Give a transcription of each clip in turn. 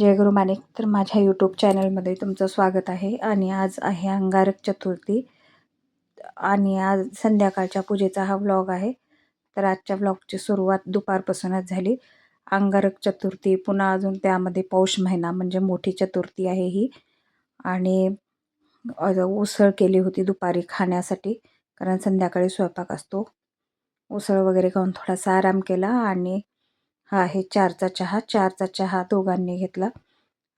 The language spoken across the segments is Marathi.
जय गुरु माणिक तर माझ्या यूट्यूब चॅनलमध्ये तुमचं स्वागत आहे. आणि आज आहे अंगारक चतुर्थी. आणि आज संध्याकाळच्या पूजेचा हा व्लॉग आहे. तर आजच्या व्लॉगची सुरुवात दुपारपासूनच झाली. अंगारक चतुर्थी पुन्हा अजून त्यामध्ये पौष महिना म्हणजे मोठी चतुर्थी आहे ही. आणि उसळ केली होती दुपारी खाण्यासाठी कारण संध्याकाळी स्वयंपाक असतो. उसळ वगैरे खाऊन थोडासा आराम केला आणि हा आहे चारचा चहा. चारचा चहा दोघांनी घेतला.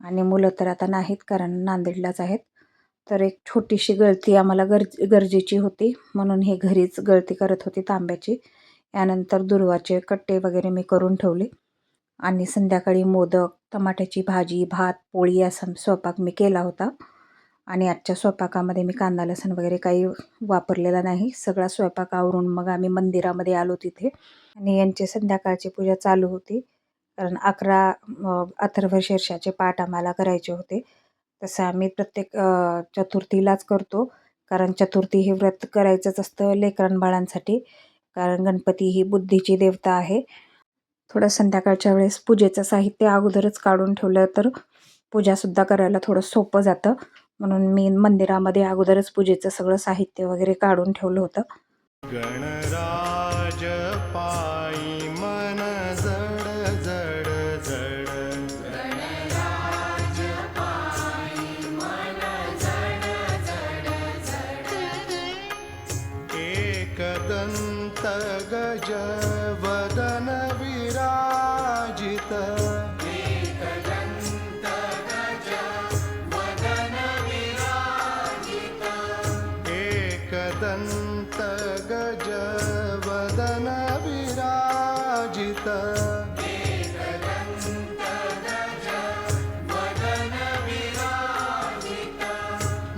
आणि मुलं तर आता नाहीत कारण नांदेडलाच आहेत. तर एक छोटीशी गळती आम्हाला गरज गरजेची होती. म्हणून हे घरीच गळती करत होती तांब्याची. यानंतर दुर्वाचे कट्टे वगैरे मी करून ठेवले. आणि संध्याकाळी मोदक टमाट्याची भाजी भात पोळी असा स्वयंपाक मी केला होता. आणि आजच्या स्वयंपाकामध्ये मी कांदा लसण वगैरे काही वापरलेला नाही. सगळा स्वयंपाक आवरून मग आम्ही मंदिरामध्ये आलो तिथे. आणि यांची संध्याकाळची पूजा चालू होती. कारण अकरा अथर्व शीर्षाचे पाठ आम्हाला करायचे होते. तसं आम्ही प्रत्येक चतुर्थीलाच करतो. कारण चतुर्थी हे व्रत करायचंच असतं लेकरण बाळांसाठी. कारण गणपती ही बुद्धीची देवता आहे. थोडं संध्याकाळच्या वेळेस पूजेचं साहित्य अगोदरच काढून ठेवलं तर पूजासुद्धा करायला थोडं सोपं जातं. म्हणून मी मंदिरामध्ये अगोदरच पूजेचं सगळं साहित्य वगैरे काढून ठेवलं होतं. गणराज पायी मन जड जड जड. एकदंत दन्त गज वदन विराजित.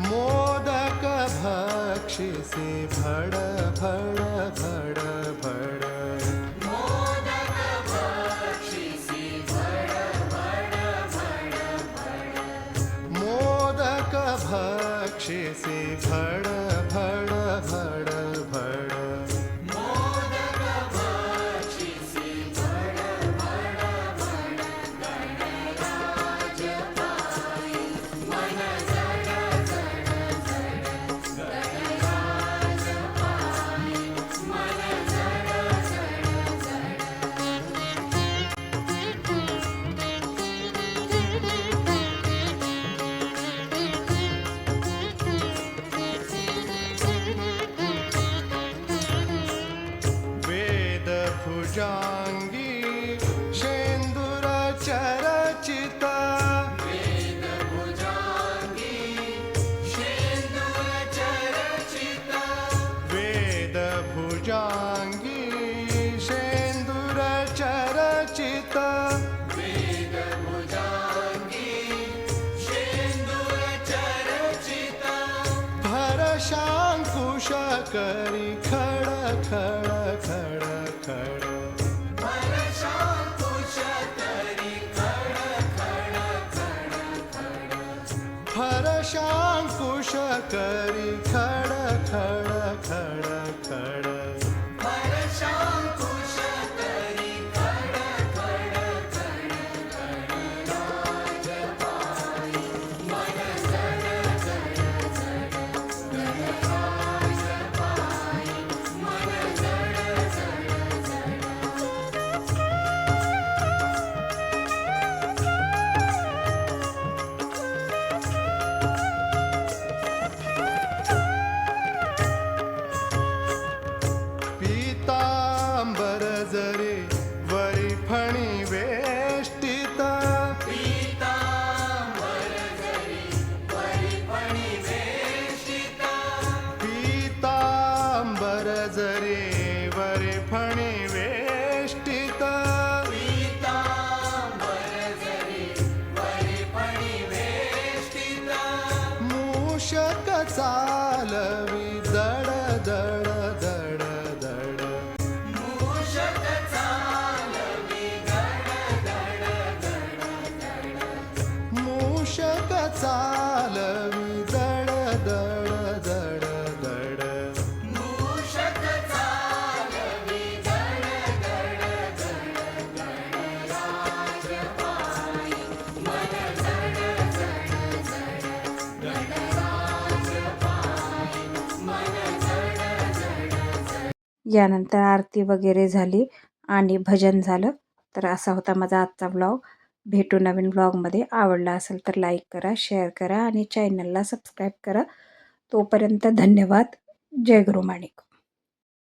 मोदक भक्षिसि भड भड भुजांगी शेंदुर चरचित. वेद भुजांगी शेंदुर चरचित. भरशांकुश करी खड खड खड खड हर शां खड करी खड। जरी वरी फणी वेष्टित. मूषक चालवी दड दड दड दड. मूषक चालवी दड दड दड मूषक चाल यानंतर आरती वगैरे झाली आणि भजन झालं. तर असा होता माझा आजचा ब्लॉग भेटू नवीन व्लॉगमध्ये आवडला असेल तर लाईक करा शेअर करा आणि चॅनलला सबस्क्राईब करा. तोपर्यंत धन्यवाद. जय गुरु माणिक